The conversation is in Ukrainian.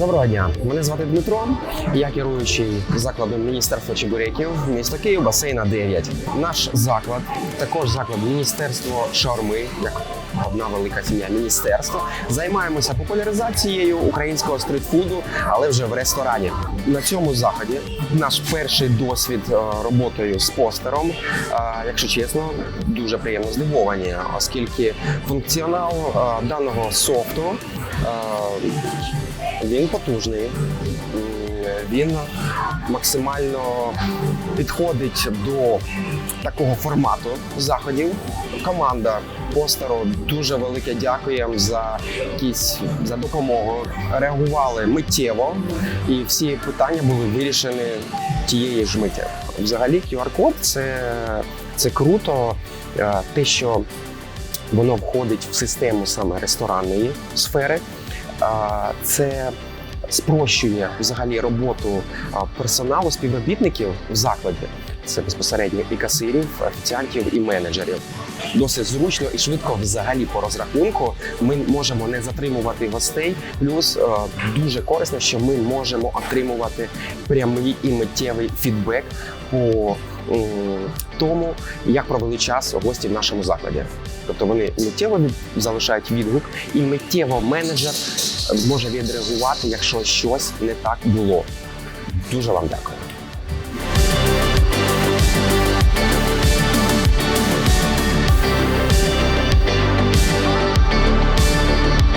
Доброго дня, мене звати Дмитро. Я керуючий закладом Міністерства Чебуреків, місто Київ, басейна 9. Наш заклад, також заклад Міністерство шаурми, як одна велика сім'я міністерства. Займаємося популяризацією українського стрітфуду, але вже в ресторані. На цьому заході наш перший досвід е, роботою з постером. Е, Якщо чесно, дуже приємно здивовані, оскільки функціонал е, даного софту він потужний, він максимально підходить до такого формату заходів. Команда постеру дуже велике дякуємо за якісь за допомогу. Реагували миттєво, і всі питання були вирішені тієї ж миті. Взагалі, QR-код це, це круто, е, те, що воно входить в систему саме ресторанної сфери. Це спрощує взагалі роботу персоналу співробітників в закладі. Це безпосередньо і касирів, офіціантів, і менеджерів. Досить зручно і швидко взагалі по розрахунку ми можемо не затримувати гостей. Плюс дуже корисно, що ми можемо отримувати прямий і миттєвий фідбек по тому, як провели час гості в нашому закладі. Тобто вони миттєво залишають відгук, і миттєво менеджер може відреагувати, якщо щось не так було. Дуже вам дякую.